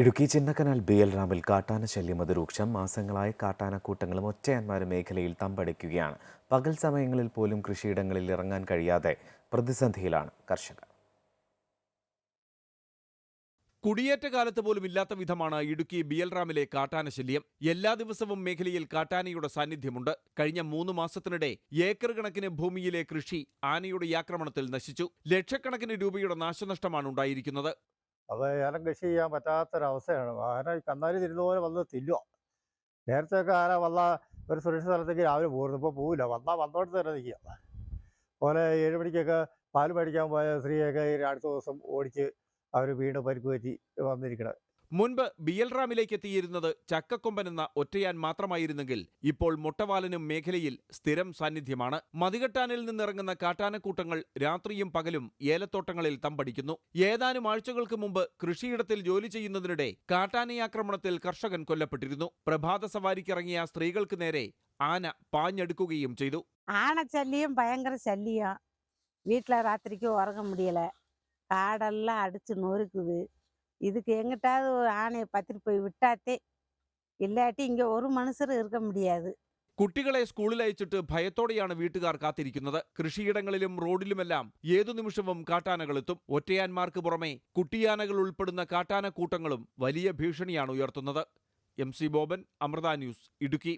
Idukki Chinnakanal B L റാമിൽ കാട്ടാന ശല്യം അതിരൂക്ഷം. മാസങ്ങളായി കാട്ടാനക്കൂട്ടങ്ങളും ഒറ്റയന്മാരും മേഖലയിൽ തമ്പടിക്കുകയാണ്. പകൽ സമയങ്ങളിൽ പോലും കൃഷിയിടങ്ങളിൽ ഇറങ്ങാൻ കഴിയാതെ പ്രതിസന്ധിയിലാണ് കർഷകർ. കുടിയേറ്റ കാലത്ത് പോലും ഇല്ലാത്ത വിധമാണ് ഇടുക്കി ബിയൽറാമിലെ കാട്ടാന ശല്യം. എല്ലാ ദിവസവും മേഖലയിൽ കാട്ടാനയുടെ സാന്നിധ്യമുണ്ട്. കഴിഞ്ഞ മൂന്ന് മാസത്തിനിടെ ഏക്കർ കണക്കിന് ഭൂമിയിലെ കൃഷി ആനയുടെ ആക്രമണത്തിൽ നശിച്ചു. ലക്ഷക്കണക്കിന് രൂപയുടെ നാശനഷ്ടമാണ് ഉണ്ടായിരിക്കുന്നത്. അത് ഏലം കൃഷി ചെയ്യാൻ പറ്റാത്തൊരവസ്ഥയാണ്. ആന കന്നാലി തിരുന്ന പോലെ വന്ന് തില്ലുക നേരത്തെയൊക്കെ ആന വന്ന ഒരു സുരക്ഷിത സ്ഥലത്തേക്ക് രാവിലെ പോയിരുന്നു ഇപ്പോൾ പോവില്ല. വന്നാൽ വന്നോട്ട് തന്നെ നിൽക്കുക. പോലെ ഏഴ് മണിക്കൊക്കെ പാൽ മേടിക്കാൻ പോയ സ്ത്രീയൊക്കെ ഈ അടുത്ത ദിവസം ഓടിച്ച് അവർ വീണ്ടും പരിക്ക് പറ്റി വന്നിരിക്കണത് മുൻപ് ബിയൽറാമിലേക്ക് എത്തിയിരുന്നത് ചക്കക്കൊമ്പൻ എന്ന ഒറ്റയാൻ മാത്രമായിരുന്നെങ്കിൽ ഇപ്പോൾ മുട്ടവാലനും മേഖലയിൽ സ്ഥിരം സാന്നിധ്യമാണ് മതികെട്ടാനിൽ നിന്നിറങ്ങുന്ന കാട്ടാനക്കൂട്ടങ്ങൾ രാത്രിയും പകലും ഏലത്തോട്ടങ്ങളിൽ തമ്പടിക്കുന്നു ഏതാനും ആഴ്ചകൾക്ക് മുമ്പ് കൃഷിയിടത്തിൽ ജോലി ചെയ്യുന്നതിനിടെ കാട്ടാനയാക്രമണത്തിൽ കർഷകൻ കൊല്ലപ്പെട്ടിരുന്നു പ്രഭാത സവാരിക്കിറങ്ങിയ സ്ത്രീകൾക്ക് നേരെ ആന പാഞ്ഞെടുക്കുകയും ചെയ്തു ஆனை சல்லியும் பயங்கர சல்லியம் வீட்டில் ராத்திரிக்கு உறங்க முடியலை காடெல்லாம் அடித்து நொறுக்குது இதுக்கு எங்கிட்டாவது ஒரு ஆணையை பத்திட்டு போய் விட்டாத்தே இல்லாட்டி இங்கே ஒரு மனுஷரும் இருக்க முடியாது കുട്ടികളെ സ്കൂളിൽ അയച്ചിട്ട് ഭയത്തോടെയാണ് വീട്ടുകാർ കാത്തിരിക്കുന്നത് കൃഷിയിടങ്ങളിലും റോഡിലുമെല്ലാം ഏതു നിമിഷവും കാട്ടാനകളെത്തും ഒറ്റയാന്മാർക്ക് പുറമെ കുട്ടിയാനകൾ ഉൾപ്പെടുന്ന കാട്ടാനക്കൂട്ടങ്ങളും വലിയ ഭീഷണിയാണ് ഉയർത്തുന്നത് M C Boban Amrita news Idukki